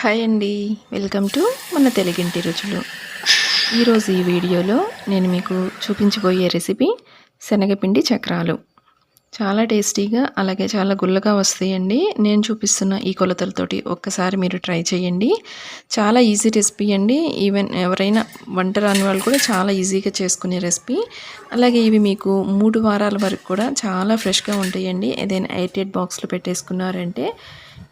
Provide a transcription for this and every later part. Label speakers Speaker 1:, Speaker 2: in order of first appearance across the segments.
Speaker 1: Hi అండి. Welcome to మన తెలుగింటి రుచులు. ఈరోజు ఈ వీడియోలో నేను మీకు చూపించబోయే రెసిపీ శనగపిండి చక్రాలు. చాలా టేస్టీగా అలాగే చాలా గుల్లగా వస్తాయండి. నేను చూపిస్తున్న ఈ కొలతలతోటి ఒక్కసారి మీరు ట్రై చేయండి. చాలా ఈజీ రెసిపీ అండి. ఈవెన్ ఎవరైనా వంట రాని వాళ్ళు కూడా చాలా ఈజీగా చేసుకునే రెసిపీ. అలాగే ఇవి మీకు మూడు వారాల వరకు కూడా చాలా ఫ్రెష్గా ఉంటాయండి. ఏదైనా ఎయిటెడ్ బాక్స్లో పెట్టేసుకున్నారంటే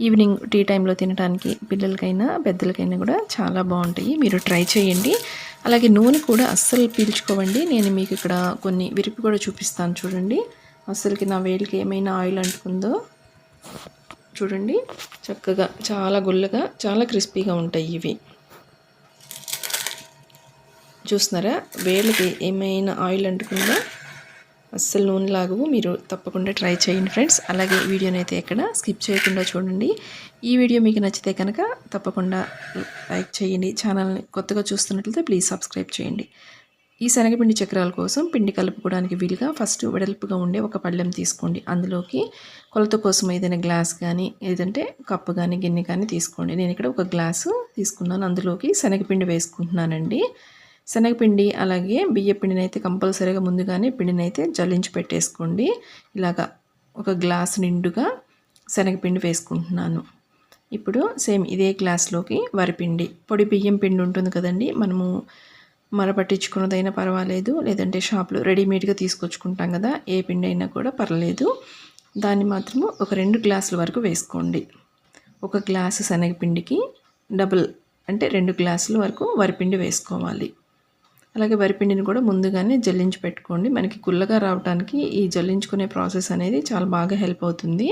Speaker 1: ఈవినింగ్ టీ టైంలో తినడానికి పిల్లలకైనా పెద్దలకైనా కూడా చాలా బాగుంటాయి. మీరు ట్రై చేయండి. అలాగే నూనె కూడా అస్సలు పీల్చుకోవండి. నేను మీకు ఇక్కడ కొన్ని విరిపి కూడా చూపిస్తాను. చూడండి. అస్సలకి నా వేలికి ఏమైనా ఆయిల్ అంటుకుందో చూడండి. చక్కగా చాలా గుల్లగా చాలా క్రిస్పీగా ఉంటాయి ఇవి. చూస్తున్నారా? వేళ్ళకి ఏమైనా ఆయిల్ అంటుకుందో అస్సలు నూనె లాగవు మీరు తప్పకుండా ట్రై చేయండి ఫ్రెండ్స్. అలాగే వీడియోని అయితే ఎక్కడ స్కిప్ చేయకుండా చూడండి. ఈ వీడియో మీకు నచ్చితే కనుక తప్పకుండా లైక్ చేయండి. ఛానల్ని కొత్తగా చూస్తున్నట్లయితే ప్లీజ్ సబ్స్క్రైబ్ చేయండి. ఈ శనగపిండి చక్రాల కోసం పిండి కలుపుకోవడానికి వీలుగా ఫస్ట్ వెడల్పుగా ఉండే ఒక పళ్ళెం తీసుకోండి. అందులోకి కొలత కోసం ఏదైనా గ్లాస్ కానీ ఏదంటే కప్పు కానీ గిన్నె కానీ తీసుకోండి. నేను ఇక్కడ ఒక గ్లాసు తీసుకున్నాను. అందులోకి శనగపిండి వేసుకుంటున్నానండి. శనగపిండి అలాగే బియ్య పిండిని అయితే కంపల్సరీగా ముందుగానే పిండిని అయితే జల్లించి పెట్టేసుకోండి. ఇలాగా ఒక గ్లాస్ నిండుగా శనగపిండి వేసుకుంటున్నాను. ఇప్పుడు సేమ్ ఇదే గ్లాస్లోకి వరిపిండి. పొడి బియ్యం పిండి ఉంటుంది కదండి మనము మరపట్టించుకున్నదైనా పర్వాలేదు. లేదంటే షాప్లో రెడీమేడ్గా తీసుకొచ్చుకుంటాం కదా ఏ పిండి అయినా కూడా పర్లేదు. దాన్ని మాత్రము ఒక రెండు గ్లాసుల వరకు వేసుకోండి. ఒక గ్లాసు శనగపిండికి డబుల్ అంటే రెండు గ్లాసుల వరకు వరిపిండి వేసుకోవాలి. అలాగే వరిపిండిని కూడా ముందుగానే జల్లించి పెట్టుకోండి. మనకి గుల్లగా రావడానికి ఈ జల్లించుకునే ప్రాసెస్ అనేది చాలా బాగా హెల్ప్ అవుతుంది.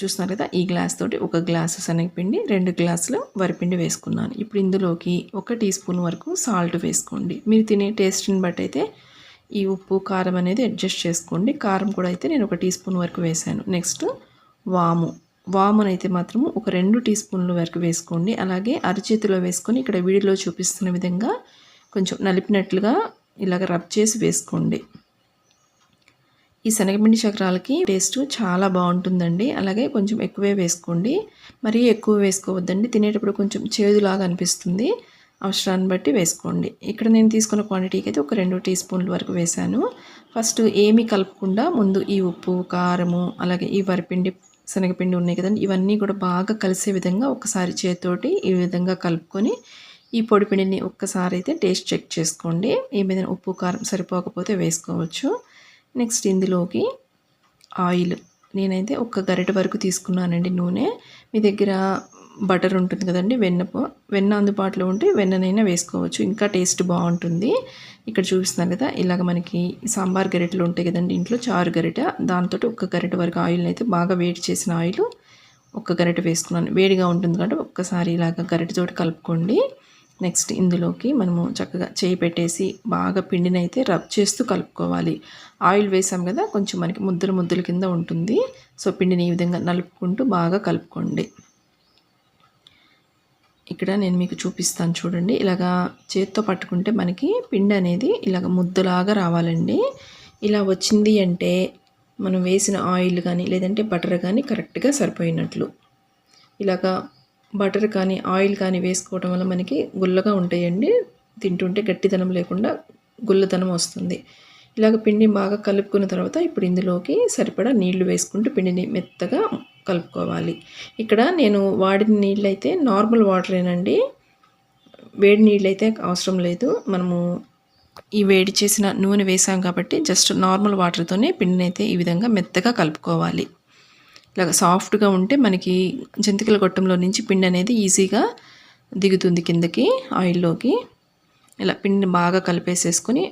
Speaker 1: చూస్తున్నారు కదా ఈ గ్లాస్ తోటి ఒక గ్లాసు శనగపిండి రెండు గ్లాసులు వరిపిండి వేసుకున్నాను. ఇప్పుడు ఇందులోకి ఒక టీ స్పూన్ వరకు సాల్ట్ వేసుకోండి. మీరు తినే టేస్ట్ని బట్టి అయితే ఈ ఉప్పు కారం అనేది అడ్జస్ట్ చేసుకోండి. కారం కూడా అయితే నేను ఒక టీ స్పూన్ వరకు వేసాను. నెక్స్ట్ వాము. వామునైతే మాత్రము ఒక రెండు టీ స్పూన్ల వరకు వేసుకోండి. అలాగే అరచేతిలో వేసుకొని ఇక్కడ వీడియోలో చూపిస్తున్న విధంగా కొంచెం నలిపినట్లుగా ఇలాగ రబ్ చేసి వేసుకోండి. ఈ శనగపిండి చక్రాలకి టేస్ట్ చాలా బాగుంటుందండి. అలాగే కొంచెం ఎక్కువే వేసుకోండి. మరీ ఎక్కువ వేసుకోవద్దండి. తినేటప్పుడు కొంచెం చేదులాగా అనిపిస్తుంది. అవసరాన్ని బట్టి వేసుకోండి. ఇక్కడ నేను తీసుకున్న క్వాంటిటీకి అయితే ఒక రెండు టీ స్పూన్ల వరకు వేశాను. ఫస్ట్ ఏమీ కలపకుండా ముందు ఈ ఉప్పు కారము అలాగే ఈ వరిపిండి శనగపిండి ఉన్నాయి కదండి ఇవన్నీ కూడా బాగా కలిసే విధంగా ఒకసారి చేతితోటి ఈ విధంగా కలుపుకొని ఈ పొడిపిండిని ఒక్కసారి అయితే టేస్ట్ చెక్ చేసుకోండి. ఏమైనా ఉప్పు కారం సరిపోకపోతే వేసుకోవచ్చు. నెక్స్ట్ ఇందులోకి ఆయిల్. నేనైతే ఒక గరిట వరకు తీసుకున్నానండి నూనె. మీ దగ్గర బటర్ ఉంటుంది కదండి వెన్నపు వెన్న అందుబాటులో ఉంటే వెన్ననైనా వేసుకోవచ్చు. ఇంకా టేస్ట్ బాగుంటుంది. ఇక్కడ చూపిస్తున్నాను కదా ఇలాగ మనకి సాంబార్ గరిటెలు ఉంటాయి కదండి ఇంట్లో చారు గరిట. దాంతో ఒక్క గరిట వరకు ఆయిల్ని అయితే బాగా వేడి చేసిన ఆయిల్ ఒక గరిట వేసుకున్నాను. వేడిగా ఉంటుంది కాబట్టి ఒక్కసారి ఇలాగ గరిటతోటి కలుపుకోండి. నెక్స్ట్ ఇందులోకి మనము చక్కగా చేయి పెట్టేసి బాగా పిండిని అయితే రబ్ చేస్తూ కలుపుకోవాలి. ఆయిల్ వేసాం కదా కొంచెం మనకి ముద్దలు ముద్దల కింద ఉంటుంది. సో పిండిని ఈ విధంగా నలుపుకుంటూ బాగా కలుపుకోండి. ఇక్కడ నేను మీకు చూపిస్తాను చూడండి. ఇలాగా చేత్తో పట్టుకుంటే మనకి పిండి అనేది ఇలాగ ముద్దలాగా రావాలండి. ఇలా వచ్చింది అంటే మనం వేసిన ఆయిల్ కానీ లేదంటే బటర్ కానీ కరెక్ట్గా సరిపోయినట్లు. ఇలాగా బటర్ కానీ ఆయిల్ కానీ వేసుకోవడం వల్ల మనకి గుల్లగా ఉంటాయండి. తింటుంటే గట్టిదనం లేకుండా గుల్లదనం వస్తుంది. ఇలాగ పిండి బాగా కలుపుకున్న తర్వాత ఇప్పుడు ఇందులోకి సరిపడా నీళ్ళు వేసుకుంటూ పిండిని మెత్తగా కలుపుకోవాలి. ఇక్కడ నేను వాడిన నీళ్ళు అయితే నార్మల్ వాటరేనండి. వేడి నీళ్ళు అయితే అవసరం లేదు. మనము ఈ వేడి చేసిన నూనె వేసాం కాబట్టి జస్ట్ నార్మల్ వాటర్తోనే పిండిని అయితే ఈ విధంగా మెత్తగా కలుపుకోవాలి. ఇలాగ సాఫ్ట్గా ఉంటే మనకి జంతికల గొట్టంలో నుంచి పిండి అనేది ఈజీగా దిగుతుంది కిందకి ఆయిల్లోకి. ఇలా పిండిని బాగా కలిపేసేసుకొని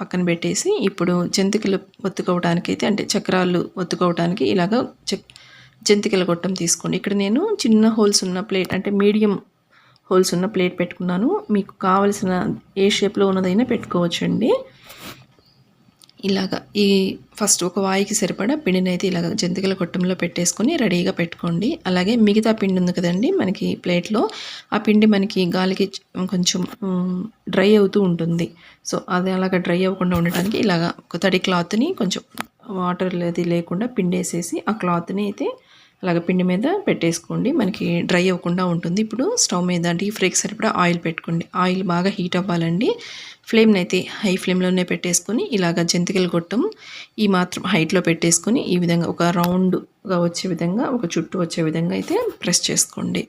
Speaker 1: పక్కన పెట్టేసి ఇప్పుడు జంతికలు ఒత్తుకోవడానికి అయితే అంటే చక్రాలు ఒత్తుకోవడానికి ఇలాగ చెక్ జంతికల గొట్టం తీసుకోండి. ఇక్కడ నేను చిన్న హోల్స్ ఉన్న ప్లేట్ అంటే మీడియం హోల్స్ ఉన్న ప్లేట్ పెట్టుకున్నాను. మీకు కావలసిన ఏ షేప్లో ఉన్నదైనా పెట్టుకోవచ్చండి. ఇలాగ ఈ ఫస్ట్ ఒక వాయికి సరిపడా పిండిని అయితే ఇలాగ జంతికల కొట్టంలో పెట్టేసుకొని రెడీగా పెట్టుకోండి. అలాగే మిగతా పిండి ఉంది కదండి మనకి ప్లేట్లో. ఆ పిండి మనకి గాలికి కొంచెం డ్రై అవుతూ ఉంటుంది. సో అది అలాగ డ్రై అవ్వకుండా ఉండటానికి ఇలాగ ఒక తడి క్లాత్ని కొంచెం వాటర్ అది లేకుండా పిండేసేసి ఆ క్లాత్ని అయితే అలాగే పిండి మీద పెట్టేసుకోండి. మనకి డ్రై అవ్వకుండా ఉంటుంది. ఇప్పుడు స్టవ్ మీద డీప్ ఫ్రైకి సరిపడా ఆయిల్ పెట్టుకోండి. ఆయిల్ బాగా హీట్ అవ్వాలండి. ఫ్లేమ్ని అయితే హై ఫ్లేమ్లోనే పెట్టేసుకొని ఇలాగ జంతికలు గొట్టం ఈ మాత్రం హైట్లో పెట్టేసుకొని ఈ విధంగా ఒక రౌండ్గా వచ్చే విధంగా ఒక చుట్టూ వచ్చే విధంగా అయితే ప్రెస్ చేసుకోండి.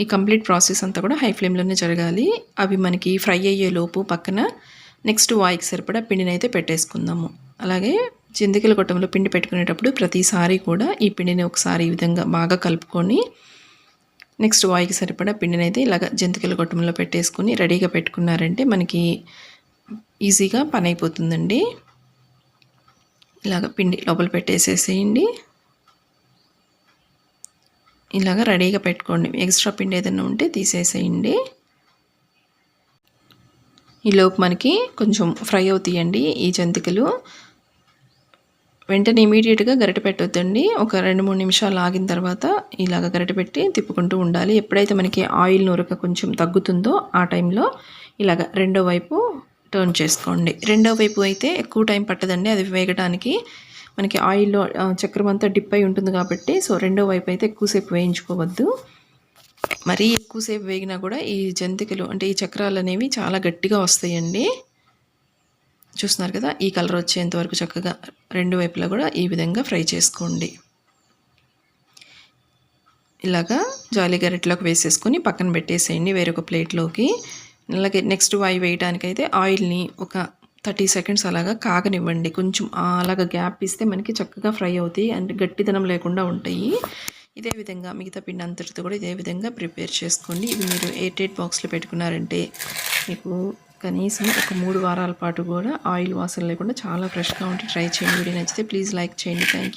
Speaker 1: ఈ కంప్లీట్ ప్రాసెస్ అంతా కూడా హై ఫ్లేమ్లోనే జరగాలి. అవి మనకి ఫ్రై అయ్యే లోపు పక్కన నెక్స్ట్ వాయికి సరిపడా పిండిని అయితే పెట్టేసుకుందాము. అలాగే చిందికల గొట్టంలో పిండి పెట్టుకునేటప్పుడు ప్రతిసారి కూడా ఈ పిండిని ఒకసారి ఈ విధంగా బాగా కలుపుకొని నెక్స్ట్ వాయికి సరిపడా పిండిని అయితే ఇలాగ జంతికల గొట్టంలో పెట్టేసుకొని రెడీగా పెట్టుకున్నారంటే మనకి ఈజీగా పని అయిపోతుందండి ఇలాగ పిండి లోపల పెట్టేసేసేయండి. ఇలాగ రెడీగా పెట్టుకోండి. ఎక్స్ట్రా పిండి ఏదైనా ఉంటే తీసేసేయండి. ఈలోపు మనకి కొంచెం ఫ్రై అవుతాయండి ఈ జంతికలు. వెంటనే ఇమీడియట్గా గరిట పెట్టొద్దండి. ఒక రెండు మూడు నిమిషాలు ఆగిన తర్వాత ఇలాగ గరిట పెట్టి తిప్పుకుంటూ ఉండాలి. ఎప్పుడైతే మనకి ఆయిల్ నూరక కొంచెం తగ్గుతుందో ఆ టైంలో ఇలాగ రెండో వైపు టర్న్ చేసుకోండి. రెండో వైపు అయితే ఎక్కువ టైం పట్టదండి. అది వేగడానికి మనకి ఆయిల్లో చక్రం అంతా డిప్ అయి ఉంటుంది కాబట్టి సో రెండో వైపు అయితే ఎక్కువసేపు వేయించుకోవద్దు. మరీ ఎక్కువసేపు వేగినా కూడా ఈ జంతికలు అంటే ఈ చక్రాలు అనేవి చాలా గట్టిగా వస్తాయండి. చూస్తున్నారు కదా ఈ కలర్ వచ్చేంత వరకు చక్కగా రెండు వైపులా కూడా ఈ విధంగా ఫ్రై చేసుకోండి. ఇలాగా జాలి గరెట్లోకి వేసేసుకొని పక్కన పెట్టేసేయండి వేరొక ప్లేట్లోకి. అలాగే నెక్స్ట్ వై వేయడానికైతే ఆయిల్ని ఒక థర్టీ సెకండ్స్ అలాగా కాగనివ్వండి. కొంచెం అలాగా గ్యాప్ ఇస్తే మనకి చక్కగా ఫ్రై అవుతాయి అంటే గట్టిదనం లేకుండా ఉంటాయి. ఇదే విధంగా మిగతా పిండి అంతటితో కూడా ఇదే విధంగా ప్రిపేర్ చేసుకోండి. ఇవి మీరు ఎయిట్ ఎయిట్ బాక్స్లో పెట్టుకున్నారంటే మీకు కనీసం ఒక మూడు వారాల పాటు కూడా ఆయిల్ వాసన లేకుండా చాలా ఫ్రెష్గా ఉంటే ట్రై చేయండి. వీడియో నచ్చితే ప్లీజ్ లైక్ చేయండి. Thank you